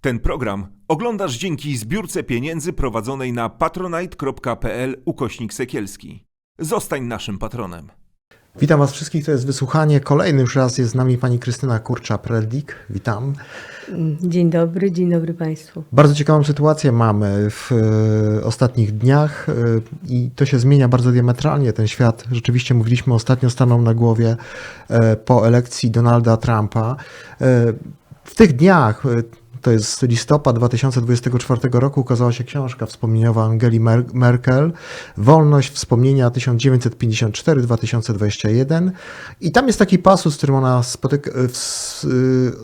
Ten program oglądasz dzięki zbiórce pieniędzy prowadzonej na patronite.pl ukośnik sekielski. Zostań naszym patronem. Witam Was wszystkich, to jest wysłuchanie. Kolejny już raz jest z nami pani Krystyna Kurcza-Preldik. Witam. Dzień dobry, dzień dobry Państwu. Bardzo ciekawą sytuację mamy w e, ostatnich dniach e, i to się zmienia bardzo diametralnie. Ten świat, rzeczywiście mówiliśmy ostatnio, stanął na głowie e, po elekcji Donalda Trumpa. W tych dniach, to jest listopad 2024 roku, ukazała się książka wspomnieniowa Angeli Mer- Merkel Wolność wspomnienia 1954-2021 i tam jest taki pasus, w którym ona spotyka, s-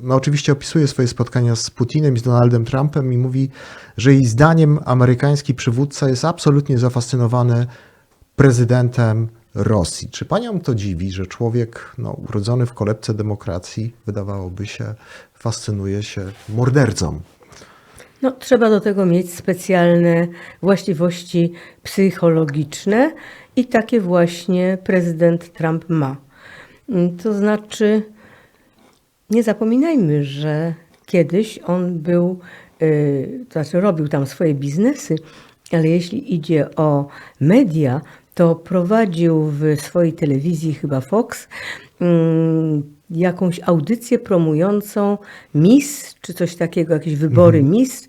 no oczywiście opisuje swoje spotkania z Putinem i z Donaldem Trumpem i mówi, że jej zdaniem amerykański przywódca jest absolutnie zafascynowany prezydentem Rosji. Czy panią to dziwi, że człowiek no, urodzony w kolebce demokracji, wydawałoby się, fascynuje się mordercą? No, trzeba do tego mieć specjalne właściwości psychologiczne i takie właśnie prezydent Trump ma. To znaczy, nie zapominajmy, że kiedyś on był, y, to znaczy robił tam swoje biznesy, ale jeśli idzie o media, to prowadził w swojej telewizji, chyba Fox, mm, jakąś audycję promującą Miss, czy coś takiego, jakieś wybory Miss.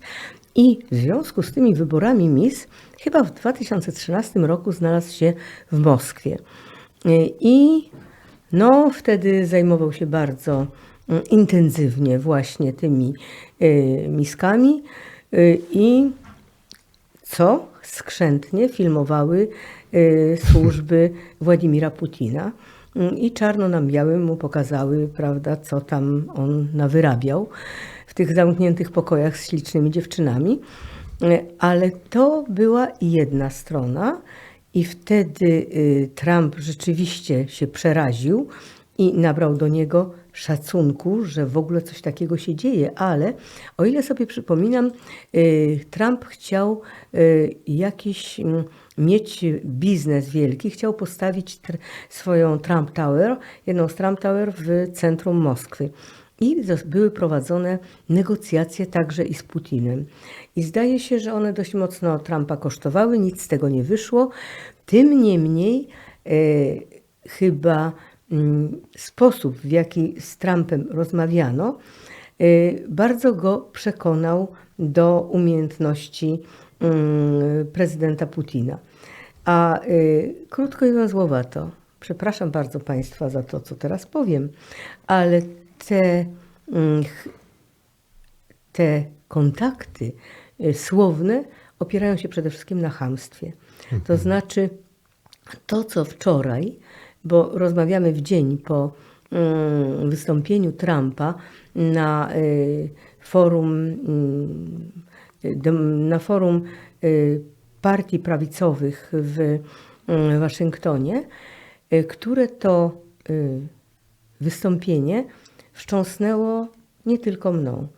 I w związku z tymi wyborami Miss, chyba w 2013 roku znalazł się w Moskwie. Y, I no, wtedy zajmował się bardzo mm, intensywnie właśnie tymi y, miskami y, i co skrzętnie filmowały y, służby Władimira Putina Mm, i czarno na białym mu pokazały, prawda, co tam on nawyrabiał w tych zamkniętych pokojach z ślicznymi dziewczynami. Y, Ale to była jedna strona i wtedy y, Trump rzeczywiście się przeraził i nabrał do niego szacunku, że w ogóle coś takiego się dzieje, ale o ile sobie przypominam, y, Trump chciał y, jakiś mm, mieć biznes wielki, chciał postawić swoją Trump Tower, jedną z Trump Tower w centrum Moskwy. I były prowadzone negocjacje także i z Putinem. I zdaje się, że one dość mocno Trumpa kosztowały, nic z tego nie wyszło. Tym niemniej e, chyba sposób, w jaki z Trumpem rozmawiano, e, bardzo go przekonał do umiejętności mm, prezydenta Putina. A y, krótko i węzłowato, przepraszam bardzo Państwa za to, co teraz powiem, ale te, mm, te kontakty y, słowne opierają się przede wszystkim na chamstwie. To znaczy, to co wczoraj, bo rozmawiamy w dzień po mm, wystąpieniu Trumpa na y, forum, mm, na forum y, partii prawicowych w mm, Waszyngtonie, y, które to wystąpienie wstrząsnęło nie tylko mną.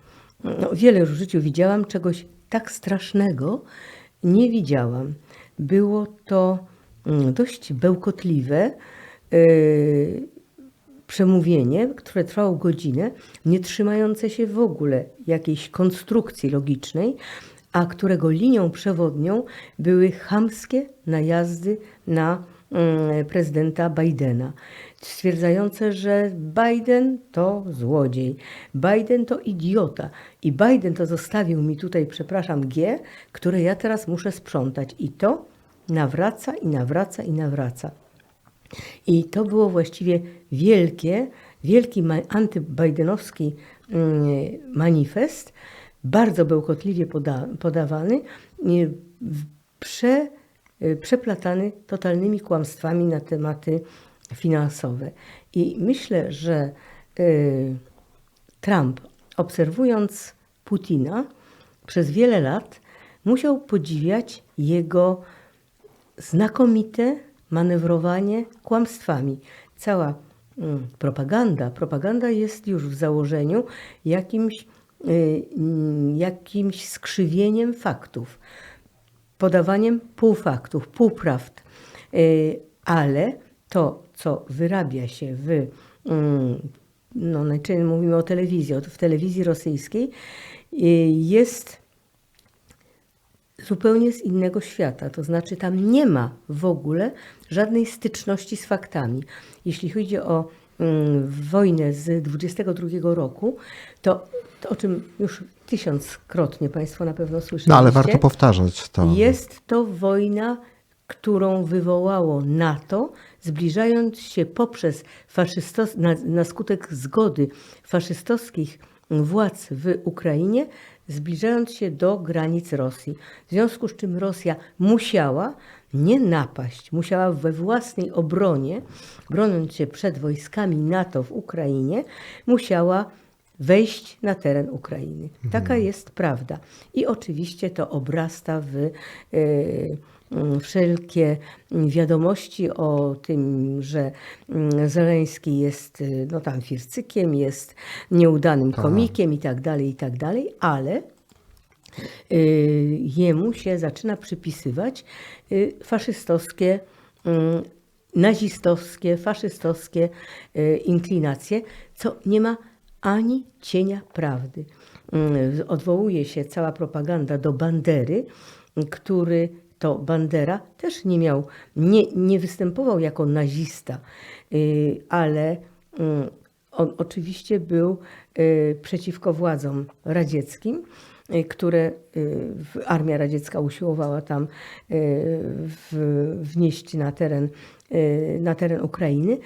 No, wiele już w życiu widziałam, czegoś tak strasznego nie widziałam. Było to dość bełkotliwe przemówienie, które trwało godzinę, nie trzymające się w ogóle jakiejś konstrukcji logicznej, a którego linią przewodnią były chamskie najazdy na mm, prezydenta Bidena, stwierdzające, że Biden to złodziej, Biden to idiota i Biden to zostawił mi tutaj, przepraszam, G, które ja teraz muszę sprzątać. I to nawraca i nawraca i nawraca. I to było właściwie wielkie, wielki antybidenowski mm, manifest, bardzo bełkotliwie poda, podawany, prze, y, przeplatany totalnymi kłamstwami na tematy finansowe. I myślę, że y, Trump, obserwując Putina przez wiele lat, musiał podziwiać jego znakomite manewrowanie kłamstwami. Cała mm, propaganda, propaganda jest już w założeniu jakimś, y, mm, jakimś skrzywieniem faktów, podawaniem półfaktów, półprawd, Y, ale to, co wyrabia się w, mm, no najczęściej mówimy o telewizji, o- w telewizji rosyjskiej, jest zupełnie z innego świata. To znaczy, tam nie ma w ogóle żadnej styczności z faktami. Jeśli chodzi o mm, wojnę z 22 roku, to, to o czym już tysiąckrotnie Państwo na pewno słyszeliście. No ale warto powtarzać to. Jest to wojna, którą wywołało NATO, zbliżając się poprzez faszystos- na, na skutek zgody faszystowskich władz w Ukrainie, zbliżając się do granic Rosji. W związku z czym Rosja musiała nie napaść, musiała we własnej obronie, broniąc się przed wojskami NATO w Ukrainie, musiała wejść na teren Ukrainy. Taka jest prawda. I oczywiście to obrasta w mm, wszelkie wiadomości o tym, że mm, Zeleński jest y, no tam fircykiem, jest nieudanym komikiem i tak dalej, i tak dalej, ale y, jemu się zaczyna przypisywać y, faszystowskie, mm, nazistowskie, faszystowskie inklinacje, co nie ma ani cienia prawdy. Mm, Odwołuje się cała propaganda do Bandery, który to Bandera też nie miał, nie, nie występował jako nazista, y, ale mm, on oczywiście był y, przeciwko władzom radzieckim, y, które armia radziecka usiłowała tam wnieść na teren, na teren Ukrainy.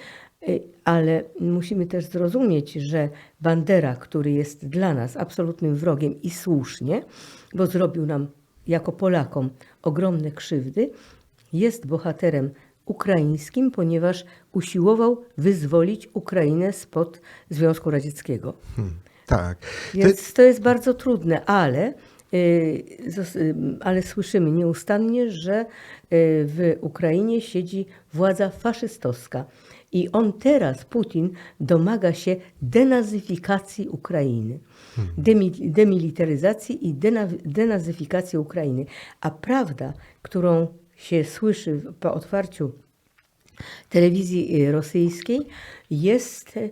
Ale musimy też zrozumieć, że Bandera, który jest dla nas absolutnym wrogiem i słusznie, bo zrobił nam jako Polakom ogromne krzywdy, jest bohaterem ukraińskim, ponieważ usiłował wyzwolić Ukrainę spod Związku Radzieckiego. Tak. To, Więc to jest bardzo trudne, ale, y, y, ale słyszymy nieustannie, że y, w Ukrainie siedzi władza faszystowska. I on teraz, Putin, domaga się denazyfikacji Ukrainy, demi- demilitaryzacji i dena- denazyfikacji Ukrainy. A prawda, którą się słyszy po otwarciu telewizji y, rosyjskiej jest y,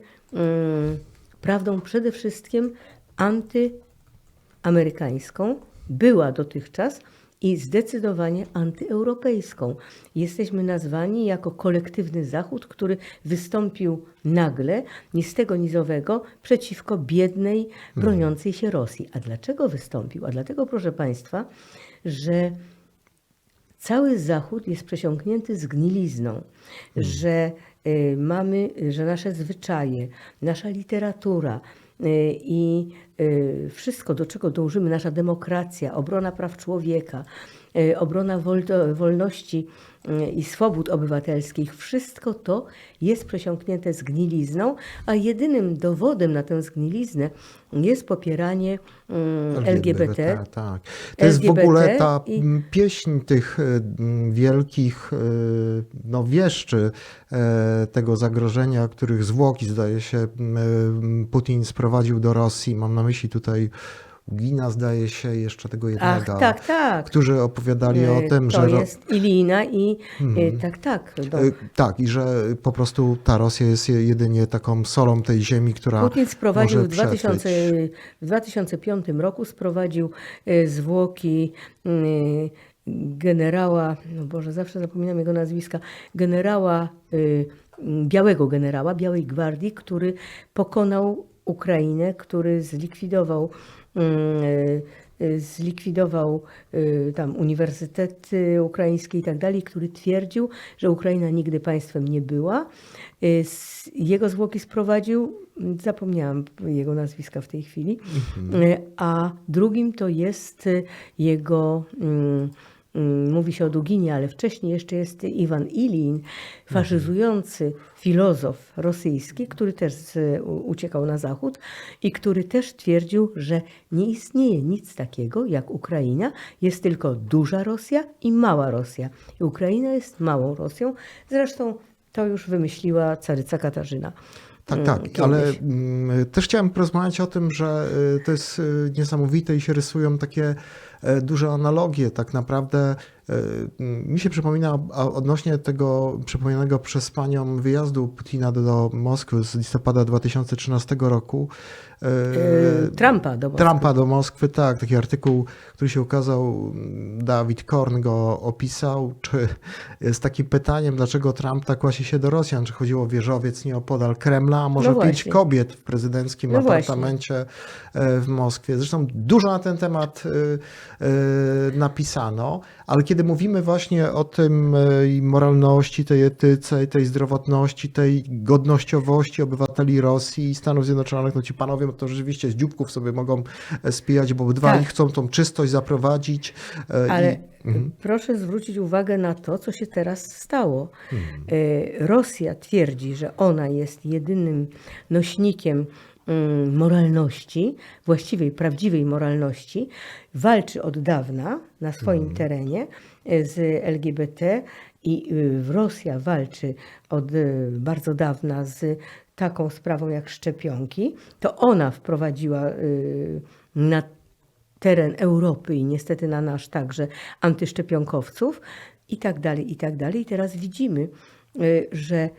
prawdą przede wszystkim antyamerykańską, była dotychczas i zdecydowanie antyeuropejską. Jesteśmy nazwani jako kolektywny Zachód, który wystąpił nagle, ni z tego nizowego, przeciwko biednej, broniącej się Rosji. A dlaczego wystąpił? A dlatego, proszę Państwa, że cały Zachód jest przesiąknięty zgnilizną, że y, mamy, że nasze zwyczaje, nasza literatura i y, wszystko, do czego dążymy, nasza demokracja, obrona praw człowieka, y, obrona woldo, wolności y, i swobód obywatelskich, wszystko to jest przesiąknięte zgnilizną, a jedynym dowodem na tę zgniliznę jest popieranie mm, LGBT, Tak. To jest w LGBT ogóle ta i- pieśń tych mm, wielkich no, wieszczy e, tego zagrożenia, których zwłoki, zdaje się, Putin sprowadził do Rosji. Mam na myśli tutaj Ugina, zdaje się, jeszcze tego Ach, jednego. tak, tak. Którzy opowiadali o Y, tym, to że. ro- jest Ilina i y, tak, tak. No. y, Tak, i że po prostu ta Rosja jest je- jedynie taką solą tej ziemi, która. Putin sprowadził może w, 2000, przetrwać. w 2005 roku sprowadził zwłoki generała, no Boże, zawsze zapominam jego nazwiska, generała, białego generała, Białej Gwardii, który pokonał Ukrainę, który zlikwidował zlikwidował y, tam uniwersytety ukraińskie i tak dalej, który twierdził, że Ukraina nigdy państwem nie była. Y, Jego zwłoki sprowadził, zapomniałam jego nazwiska w tej chwili, Y, a drugim to jest y, jego, mm, mówi się o Duginie, ale wcześniej jeszcze jest Iwan Ilin, faszyzujący filozof rosyjski, który też uciekał na zachód i który też twierdził, że nie istnieje nic takiego jak Ukraina, jest tylko duża Rosja i mała Rosja. I Ukraina jest małą Rosją. Zresztą to już wymyśliła caryca Katarzyna. Tak, mm, tak, ale kiedyś. mm, też chciałem porozmawiać o tym, że y, to jest y, niesamowite i się rysują takie duże analogie. Tak naprawdę e, mi się przypomina odnośnie tego przypomnianego przez panią wyjazdu Putina do, Moskwy z listopada 2013 roku. e, E, Trumpa do Moskwy. Trumpa do Moskwy, tak, taki artykuł, który się ukazał, Dawid Korn go opisał, czy z takim pytaniem, dlaczego Trump tak łasi się do Rosjan, czy chodziło o wieżowiec nieopodal Kremla, a może No pięć właśnie. kobiet w prezydenckim No właśnie. apartamencie e, w Moskwie. Zresztą dużo na ten temat e, e, napisano, ale kiedy mówimy właśnie o tym e, moralności, tej etyce, tej zdrowotności, tej godnościowości obywateli Rosji i Stanów Zjednoczonych, no ci panowie to rzeczywiście z dzióbków sobie mogą e, spijać, bo dwaj Tak. chcą tą czystość zaprowadzić. e, Ale I, mhm. proszę zwrócić uwagę na to, co się teraz stało. Mhm. E, Rosja twierdzi, że ona jest jedynym nośnikiem moralności, właściwej, prawdziwej moralności. Walczy od dawna na swoim Mhm. terenie e, z LGBT i y, Rosja walczy od y, bardzo dawna z taką sprawą jak szczepionki. To ona wprowadziła y, na teren Europy i niestety na nasz także antyszczepionkowców i tak dalej, i tak dalej. I teraz widzimy, y, że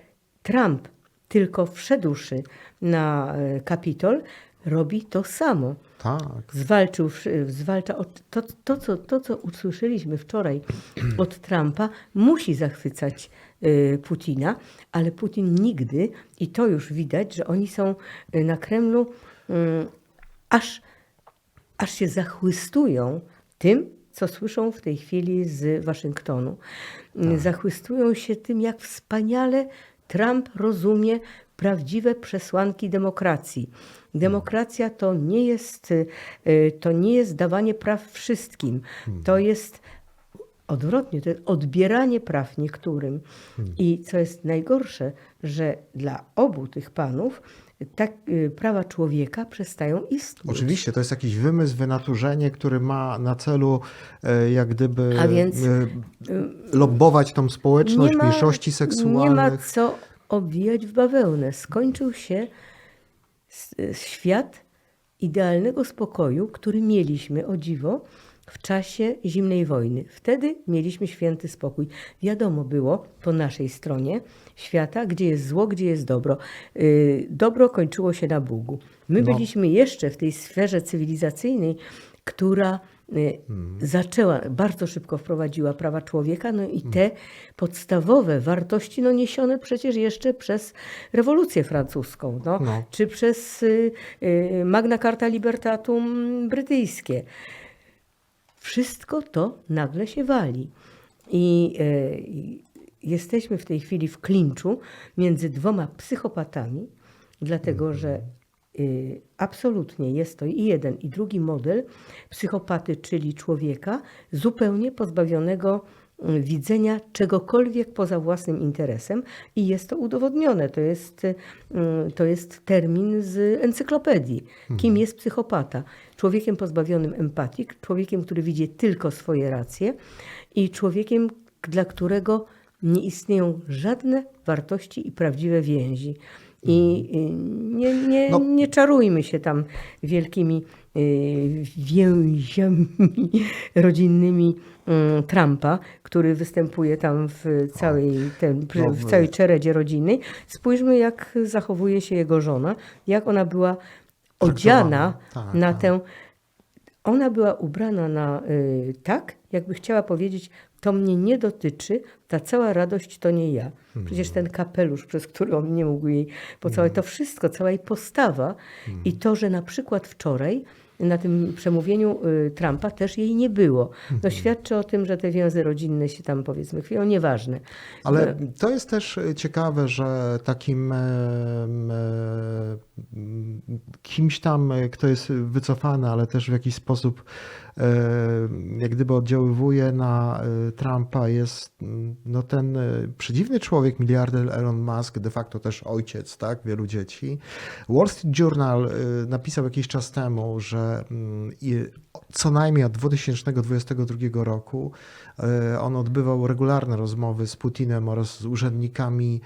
Trump tylko wszedłszy na y, Kapitol robi to samo. tak. Zwalczył, zwalcza to, to, co, to, co usłyszeliśmy wczoraj od Trumpa, musi zachwycać y, Putina, ale Putin nigdy, i to już widać, że oni są y, na Kremlu mm, aż aż się zachwystują tym, co słyszą w tej chwili z Waszyngtonu. Zachwystują się tym, jak wspaniale Trump rozumie prawdziwe przesłanki demokracji. Demokracja to nie jest, y, to nie jest dawanie praw wszystkim. To jest Odwrotnie, to jest odbieranie praw niektórym. I co jest najgorsze, że dla obu tych panów tak, y, prawa człowieka przestają istnieć. Oczywiście, to jest jakiś wymysł, wynaturzenie, który ma na celu e, jak gdyby A więc, e, lobbować tą społeczność, mniejszości Nie ma seksualnych. co obwijać w bawełnę. Skończył się świat idealnego spokoju, który mieliśmy, o dziwo, w czasie zimnej wojny. Wtedy mieliśmy święty spokój. Wiadomo było po naszej stronie świata, gdzie jest zło, gdzie jest dobro. Yy, Dobro kończyło się na Bogu. My No. byliśmy jeszcze w tej sferze cywilizacyjnej, która y, zaczęła, bardzo szybko wprowadziła prawa człowieka, no i te podstawowe wartości, no niesione przecież jeszcze przez rewolucję francuską, no, No. czy przez y, y, Magna Carta Libertatum brytyjskie. Wszystko to nagle się wali. I jesteśmy w tej chwili w klinczu między dwoma psychopatami, dlatego że y, absolutnie jest to i jeden, i drugi model psychopaty, czyli człowieka zupełnie pozbawionego y, widzenia czegokolwiek poza własnym interesem i jest to udowodnione. To jest, y, to jest termin z encyklopedii. Kim jest psychopata? Człowiekiem pozbawionym empatii, człowiekiem, który widzi tylko swoje racje i człowiekiem, dla którego nie istnieją żadne wartości i prawdziwe więzi. I y, nie, nie, No. nie czarujmy się tam wielkimi y, więziami rodzinnymi mm, Trumpa, który występuje tam w całej, ten, No, w całej czeredzie rodzinnej. Spójrzmy, jak zachowuje się jego żona, jak ona była odziana Tak, na tak. tę ona była ubrana na y, tak, jakby chciała powiedzieć, to mnie nie dotyczy, ta cała radość to nie ja. Przecież ten kapelusz, przez który on nie mógł jej pocałować, to wszystko, cała jej postawa i to, że na przykład wczoraj na tym przemówieniu y, Trumpa też jej nie było. No świadczy o tym, że te więzy rodzinne się tam powiedzmy chwilą nieważne. Ale to jest też e, ciekawe, że takim kimś tam, e, kto jest wycofany, ale też w jakiś sposób jak gdyby oddziaływuje na e, Trumpa jest no ten e, przedziwny człowiek, miliarder Elon Musk, de facto też ojciec tak, wielu dzieci. Wall Street Journal e, napisał jakiś czas temu, że co najmniej od 2022 roku on odbywał regularne rozmowy z Putinem oraz z urzędnikami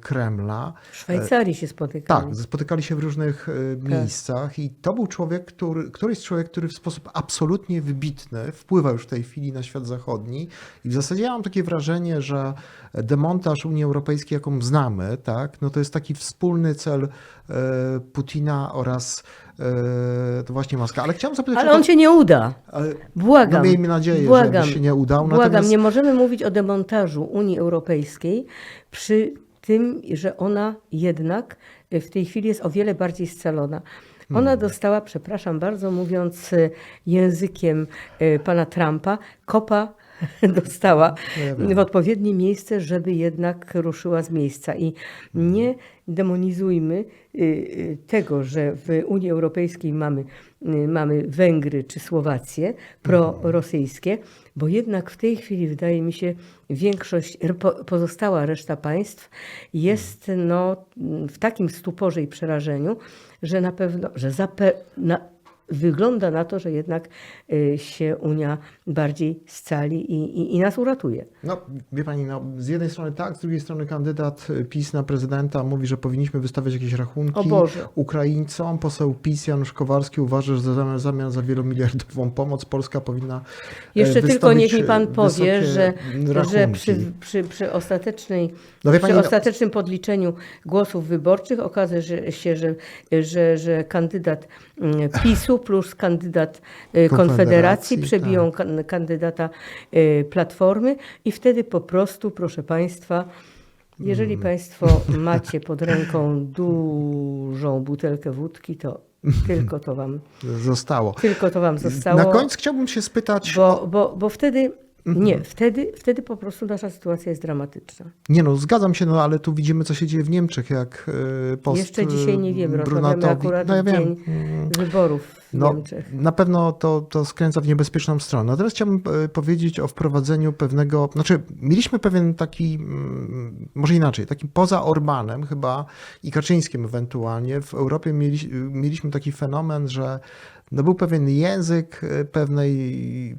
Kremla. W Szwajcarii się spotykali. Tak, spotykali się w różnych e, miejscach i to był człowiek, który, któryś człowiek, który w sposób absolutnie wybitny, wpływa już w tej chwili na świat zachodni i w zasadzie ja mam takie wrażenie, że demontaż Unii Europejskiej, jaką znamy, tak, no to jest taki wspólny cel e, Putina oraz e, to właśnie Maska. Ale chciałem zapytać Ale o to, on się nie uda. Błagam. No miejmy nadzieję, że błagam, by się nie udał. Błagam, Natomiast- nie możemy mówić o demontażu Unii Europejskiej przy tym, że ona jednak w tej chwili jest o wiele bardziej scalona. Ona Hmm. dostała, przepraszam bardzo, mówiąc e, językiem e, pana Trumpa, kopa dostała No wiem. w odpowiednie miejsce, żeby jednak ruszyła z miejsca. I nie demonizujmy y, y, tego, że w Unii Europejskiej mamy, y, mamy Węgry czy Słowację prorosyjskie, bo jednak w tej chwili wydaje mi się większość, pozostała reszta państw jest no, w takim stuporze i przerażeniu, że na pewno, że zape, na, wygląda na to, że jednak y, się Unia bardziej scali i, i, i nas uratuje. No, wie pani, no, z jednej strony tak, z drugiej strony kandydat PiS na prezydenta mówi, że powinniśmy wystawiać jakieś rachunki. Ukraińcom. Poseł PiS Janusz Kowarski uważa, że za zamian za wielomiliardową pomoc Polska powinna e, Jeszcze tylko niech mi pan e, powie, wysokie że, że przy, przy, przy, ostatecznej, No wie przy pani, no- ostatecznym podliczeniu głosów wyborczych okaże że- się, że, że, że kandydat mm, PiSu plus kandydat e, Konfederacji Konfederacji, przebiją tak. kan- kandydata e, Platformy i wtedy po prostu, proszę państwa, jeżeli Mm. państwo macie pod ręką dużą butelkę wódki, to tylko to wam, Zostało. tylko to wam zostało. Na koniec chciałbym się spytać, Bo, bo, bo wtedy. Nie, wtedy, wtedy po prostu nasza sytuacja jest dramatyczna. nie no, zgadzam się, no ale tu widzimy, co się dzieje w Niemczech, jak e, post Jeszcze dzisiaj nie wiemy, e, rozmawiamy akurat no ja wiem. dzień wyborów w No, Niemczech. na pewno to, to skręca w niebezpieczną stronę. Natomiast chciałbym e, powiedzieć o wprowadzeniu pewnego, znaczy mieliśmy pewien taki, mm, może inaczej, taki poza Orbanem chyba i Kaczyńskim ewentualnie, w Europie mieli, mieliśmy taki fenomen, że no był pewien język e, pewnej,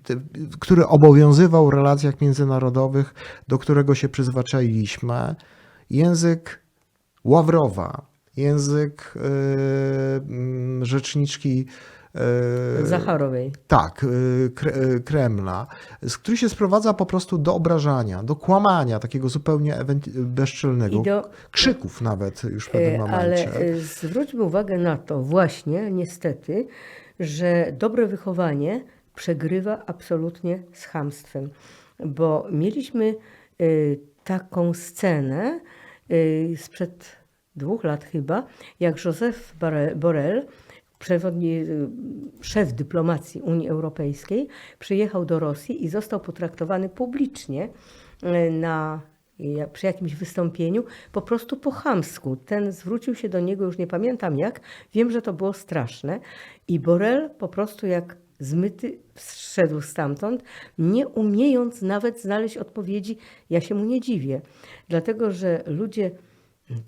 który obowiązywał w relacjach międzynarodowych, do którego się przyzwyczailiśmy. Język Ławrowa, język e, rzeczniczki e, Zacharowej. tak, Kre- Kremla, z który się sprowadza po prostu do obrażania, do kłamania takiego zupełnie bezczelnego, do- krzyków nawet już w pewnym momencie. Ale zwróćmy uwagę na to właśnie, niestety, że dobre wychowanie przegrywa absolutnie z chamstwem. Bo mieliśmy e, taką scenę e, sprzed dwóch lat chyba, jak Joseph Borrell, przewodni, szef dyplomacji Unii Europejskiej, przyjechał do Rosji i został potraktowany publicznie na przy jakimś wystąpieniu po prostu po chamsku. Ten zwrócił się do niego, już nie pamiętam jak, wiem, że to było straszne i Borel po prostu jak zmyty zszedł stamtąd, nie umiejąc nawet znaleźć odpowiedzi. Ja się mu nie dziwię, dlatego że ludzie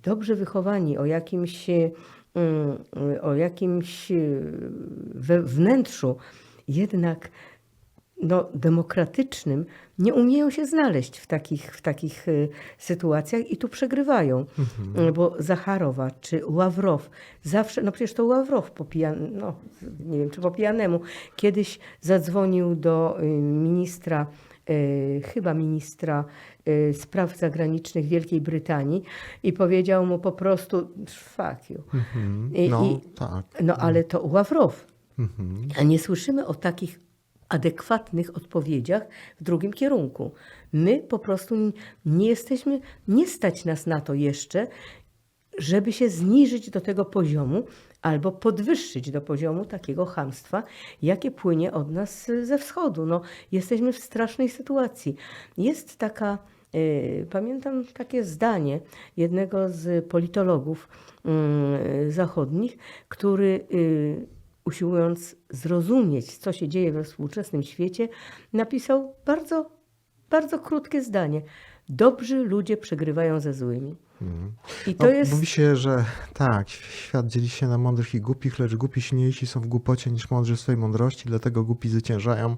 dobrze wychowani, o jakimś, mm, o jakimś we wnętrzu jednak no, demokratycznym nie umieją się znaleźć w takich, w takich y, sytuacjach i tu przegrywają. Y, Bo Zacharowa czy Ławrow, zawsze, no przecież to Ławrow po pijan, no nie wiem czy po pijanemu, kiedyś zadzwonił do y, ministra, y, chyba ministra spraw zagranicznych Wielkiej Brytanii i powiedział mu po prostu fuck you. I, no, i, tak. no ale to Ławrow. Mhm. A nie słyszymy o takich adekwatnych odpowiedziach w drugim kierunku. My po prostu nie jesteśmy, nie stać nas na to jeszcze, żeby się zniżyć do tego poziomu albo podwyższyć do poziomu takiego chamstwa, jakie płynie od nas ze wschodu. No, jesteśmy w strasznej sytuacji. Jest taka, y, pamiętam takie zdanie jednego z politologów y, zachodnich, który y, usiłując zrozumieć, co się dzieje we współczesnym świecie, napisał bardzo, bardzo krótkie zdanie. Dobrzy ludzie przegrywają ze złymi. I to no, jest. Mówi się, że tak, świat dzieli się na mądrych i głupich, lecz głupi silniejsi są w głupocie niż mądrzy w swojej mądrości, dlatego głupi zwyciężają,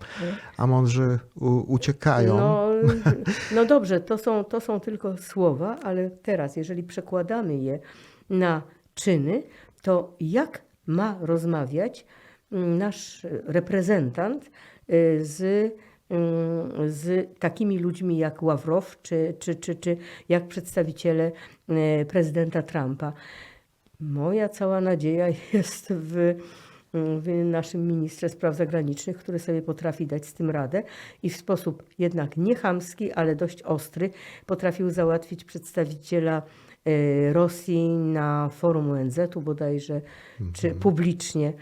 a mądrzy uciekają. No, no dobrze, to są, to są tylko słowa, ale teraz, jeżeli przekładamy je na czyny, to jak ma rozmawiać mm, nasz reprezentant y, z, mm, z takimi ludźmi jak Ławrow, czy, czy, czy, czy jak przedstawiciele y, prezydenta Trumpa. Moja cała nadzieja jest w, w naszym ministrze spraw zagranicznych, który sobie potrafi dać z tym radę i w sposób jednak nie chamski, ale dość ostry potrafił załatwić przedstawiciela Rosji na forum ONZ-u bodajże, czy publicznie,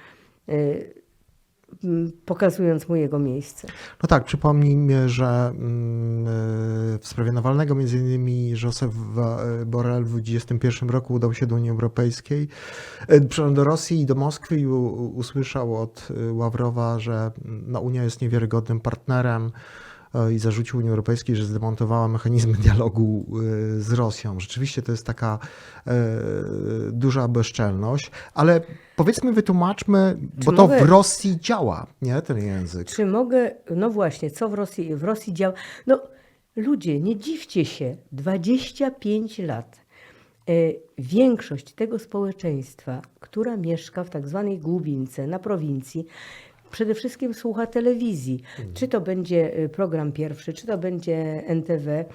m, pokazując mu jego miejsce. No tak, przypomnijmy, że mm, e, w sprawie Nawalnego między innymi Josep Wa- e, Borrell w 2021 roku udał się do Unii Europejskiej, do Rosji i do Moskwy i usłyszał od Ławrowa, że mm, no, Unia jest niewiarygodnym partnerem i zarzucił Unii Europejskiej, że zdemontowała mechanizmy dialogu e, z Rosją. Rzeczywiście to jest taka e, duża bezczelność, ale powiedzmy, wytłumaczmy, bo to mogę- w Rosji działa, nie, ten język. Czy mogę, no właśnie, co w Rosji, w Rosji działa? No ludzie, nie dziwcie się, 25 lat. E, Większość tego społeczeństwa, która mieszka w tak zwanej głubince na prowincji, przede wszystkim słucha telewizji. Czy to będzie e, program pierwszy, czy to będzie NTW,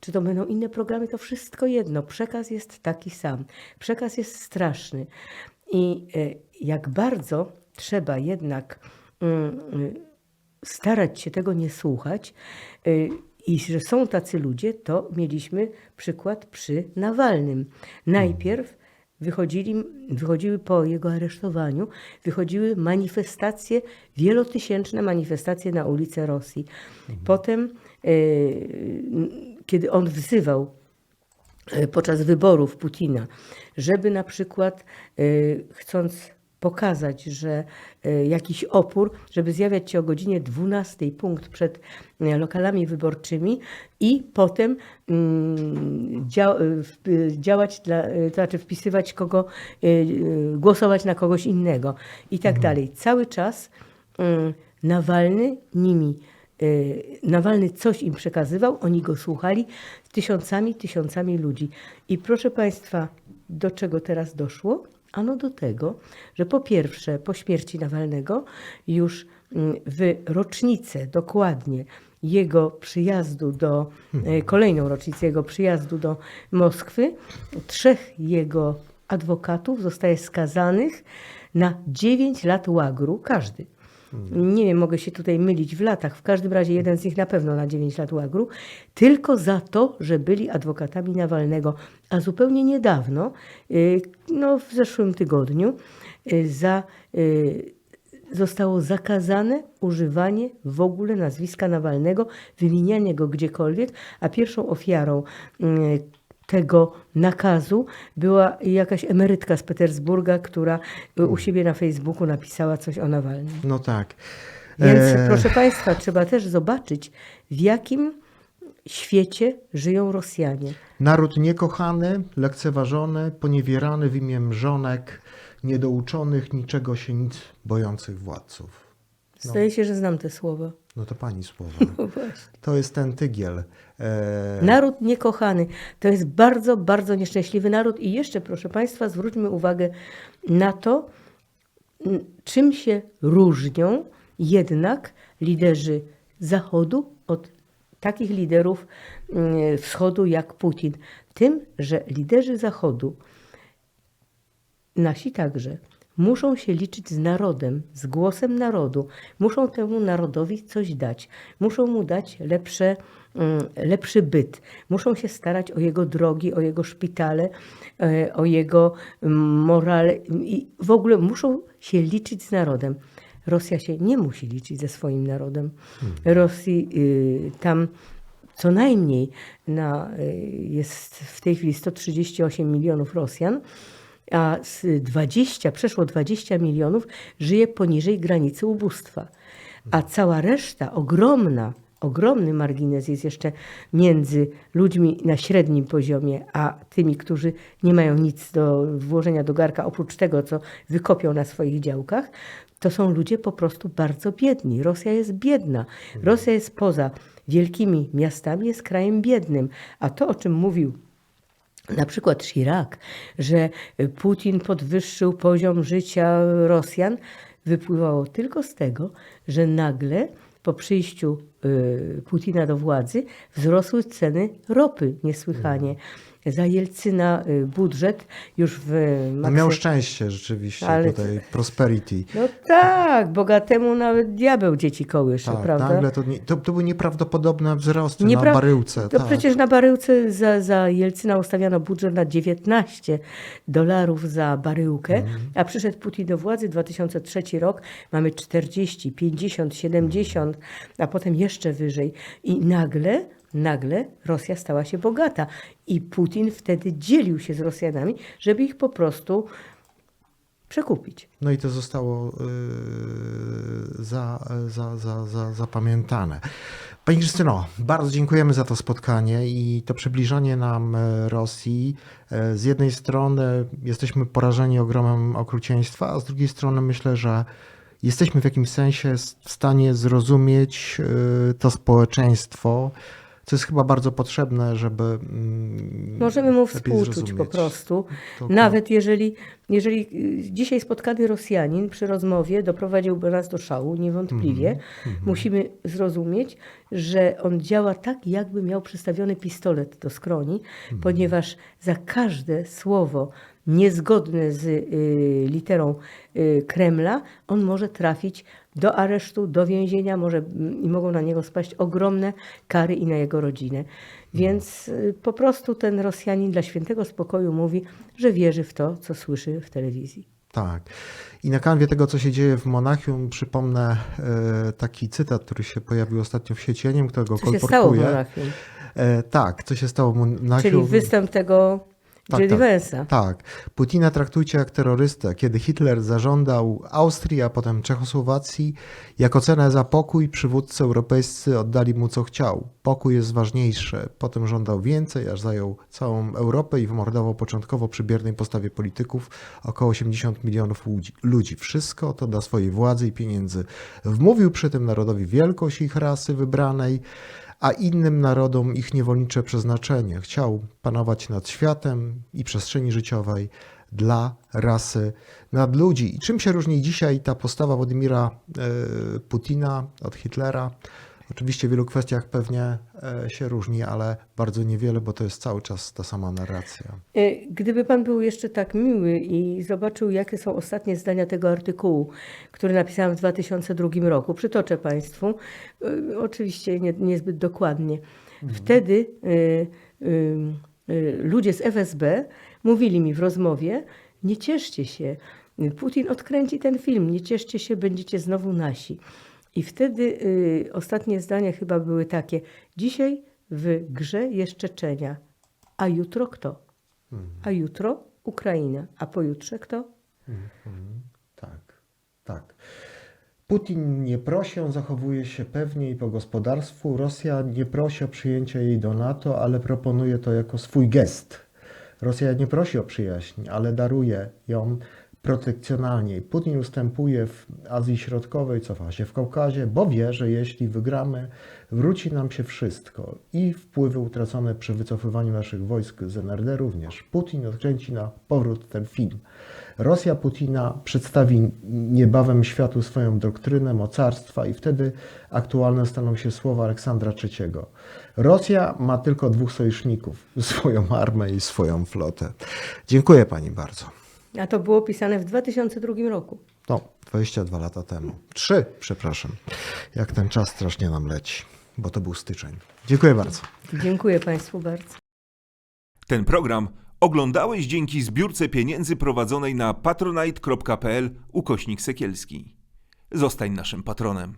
czy to będą inne programy, to wszystko jedno. Przekaz jest taki sam. Przekaz jest straszny. I e, jak bardzo trzeba jednak y, starać się tego nie słuchać y, i że są tacy ludzie, to mieliśmy przykład przy Nawalnym. Najpierw wychodzili, wychodziły po jego aresztowaniu, wychodziły manifestacje, wielotysięczne manifestacje na ulice Rosji. Potem, y, kiedy on wzywał e, podczas wyborów Putina, żeby na przykład e, chcąc pokazać, że e, jakiś opór, żeby zjawiać się o godzinie 12 punkt przed e, lokalami wyborczymi i potem mm, dzia, e, działać, dla, to znaczy wpisywać kogo, głosować na kogoś innego i tak dalej. Cały czas mm, Nawalny nimi Nawalny coś im przekazywał, oni go słuchali tysiącami, tysiącami ludzi. I proszę Państwa, do czego teraz doszło? Ano do tego, że po pierwsze, po śmierci Nawalnego, już mm, w rocznicę dokładnie jego przyjazdu do, e, kolejną rocznicę jego przyjazdu do Moskwy, trzech jego adwokatów zostaje skazanych na 9 lat łagru, każdy. Nie wiem, mogę się tutaj mylić w latach. W każdym razie jeden z nich na pewno na 9 lat łagru, tylko za to, że byli adwokatami Nawalnego. A zupełnie niedawno, y, no w zeszłym tygodniu, y, za, y, zostało zakazane używanie w ogóle nazwiska Nawalnego, wymienianie go gdziekolwiek, a pierwszą ofiarą tego nakazu była jakaś emerytka z Petersburga, która u siebie na Facebooku napisała coś o Nawalnym. No tak. Więc E, proszę Państwa, trzeba też zobaczyć, w jakim świecie żyją Rosjanie. Naród niekochany, lekceważony, poniewierany w imię mrzonek, niedouczonych, niczego się nic bojących władców. Zdaje się, że znam te słowa. No to pani słowa. No. To jest ten tygiel. E, Naród niekochany to jest bardzo, bardzo nieszczęśliwy naród. I jeszcze, proszę Państwa, zwróćmy uwagę na to, czym się różnią jednak liderzy Zachodu od takich liderów mm, Wschodu jak Putin. Tym, że liderzy Zachodu nasi także muszą się liczyć z narodem, z głosem narodu, muszą temu narodowi coś dać, muszą mu dać lepsze, mm, lepszy byt, muszą się starać o jego drogi, o jego szpitale, e, o jego mm, morale i w ogóle muszą się liczyć z narodem. Rosja się nie musi liczyć ze swoim narodem. Rosji y, tam co najmniej na, y, jest w tej chwili 138 milionów Rosjan, a z 20, przeszło 20 milionów żyje poniżej granicy ubóstwa. A cała reszta, ogromna, ogromny margines jest jeszcze między ludźmi na średnim poziomie, a tymi, którzy nie mają nic do włożenia do garka, oprócz tego, co wykopią na swoich działkach. To są ludzie po prostu bardzo biedni. Rosja jest biedna. Rosja jest poza wielkimi miastami, jest krajem biednym. A to, o czym mówił na przykład Chirac, że Putin podwyższył poziom życia Rosjan, wypływało tylko z tego, że nagle po przyjściu y, Putina do władzy wzrosły ceny ropy niesłychanie. Za Jelcyna y, budżet już w No maksy- miał szczęście rzeczywiście Ale- tutaj, prosperity. No tak, bogatemu nawet diabeł dzieci kołysze, Tak, prawda? nagle to, to, to były nieprawdopodobne wzrosty Niepra- na baryłce. To tak. przecież na baryłce za, za Jelcyna ustawiano budżet na 19 dolarów za baryłkę, Mhm. a przyszedł Putin do władzy 2003 rok, mamy 40, 50, 70, a potem jeszcze wyżej. I nagle, nagle Rosja stała się bogata. I Putin wtedy dzielił się z Rosjanami, żeby ich po prostu przekupić. No i to zostało yy, za, za, za, za, zapamiętane. Pani Krystyno, bardzo dziękujemy za to spotkanie i to przybliżanie nam e, Rosji. E, Z jednej strony jesteśmy porażeni ogromem okrucieństwa, a z drugiej strony myślę, że jesteśmy w jakimś sensie w stanie zrozumieć e, to społeczeństwo, co jest chyba bardzo potrzebne, żeby. mm, Możemy mu współczuć po zrozumieć. prostu. To- Nawet jeżeli, jeżeli y, dzisiaj spotkany Rosjanin przy rozmowie doprowadziłby nas do szału, niewątpliwie, Mhm, musimy zrozumieć, że on działa tak, jakby miał przystawiony pistolet do skroni, Mhm. ponieważ za każde słowo niezgodne z y, literą y, Kremla, on może trafić do aresztu, do więzienia może, mm, i mogą na niego spaść ogromne kary i na jego rodzinę. Więc y, po prostu ten Rosjanin dla świętego spokoju mówi, że wierzy w to, co słyszy w telewizji. Tak. I na kanwie tego, co się dzieje w Monachium, przypomnę e, taki cytat, który się pojawił ostatnio w sieci. Ja nie wiem, kto go Co się stało w. Monachium? E, tak, co się stało w Monachium. Czyli występ tego Tak, J.D. tak. Vance'a. Tak. Putina traktujcie jak terrorystę. Kiedy Hitler zażądał Austrii, a potem Czechosłowacji, jako cenę za pokój przywódcy europejscy oddali mu co chciał. Pokój jest ważniejszy. Potem żądał więcej, aż zajął całą Europę i wymordował początkowo przy biernej postawie polityków około 80 milionów ludzi- ludzi. Wszystko to dla swojej władzy i pieniędzy. Wmówił przy tym narodowi wielkość ich rasy wybranej, a innym narodom ich niewolnicze przeznaczenie. Chciał panować nad światem i przestrzeni życiowej dla rasy nad ludzi. I czym się różni dzisiaj ta postawa Władimira e, Putina od Hitlera? Oczywiście w wielu kwestiach pewnie e, się różni, ale bardzo niewiele, bo to jest cały czas ta sama narracja. E, Gdyby pan był jeszcze tak miły i zobaczył, jakie są ostatnie zdania tego artykułu, który napisałam w 2002 roku, przytoczę państwu, e, oczywiście nie, niezbyt dokładnie. Wtedy e, e, ludzie z FSB mówili mi w rozmowie, nie cieszcie się, Putin odkręci ten film, nie cieszcie się, będziecie znowu nasi. I wtedy y, ostatnie zdania chyba były takie: Dzisiaj w grze jest Czeczenia, a jutro kto? A jutro Ukraina, a pojutrze kto? Tak, tak. Putin nie prosi, on zachowuje się pewnie i po gospodarstwu. Rosja nie prosi o przyjęcie jej do NATO, ale proponuje to jako swój gest. Rosja nie prosi o przyjaźń, ale daruje ją protekcjonalnie. Putin ustępuje w Azji Środkowej, cofa się w Kaukazie, bo wie, że jeśli wygramy, wróci nam się wszystko i wpływy utracone przy wycofywaniu naszych wojsk z NRD również. Putin odkręci na powrót ten film. Rosja Putina przedstawi niebawem światu swoją doktrynę mocarstwa i wtedy aktualne staną się słowa Aleksandra III. Rosja ma tylko dwóch sojuszników, swoją armię i swoją flotę. Dziękuję Pani bardzo. A to było pisane w 2002 roku. No, 22 lata temu. Trzy, przepraszam. Jak ten czas strasznie nam leci, bo to był styczeń. Dziękuję bardzo. Dziękuję Państwu bardzo. Ten program oglądałeś dzięki zbiórce pieniędzy prowadzonej na patronite.pl ukośnik sekielski. Zostań naszym patronem.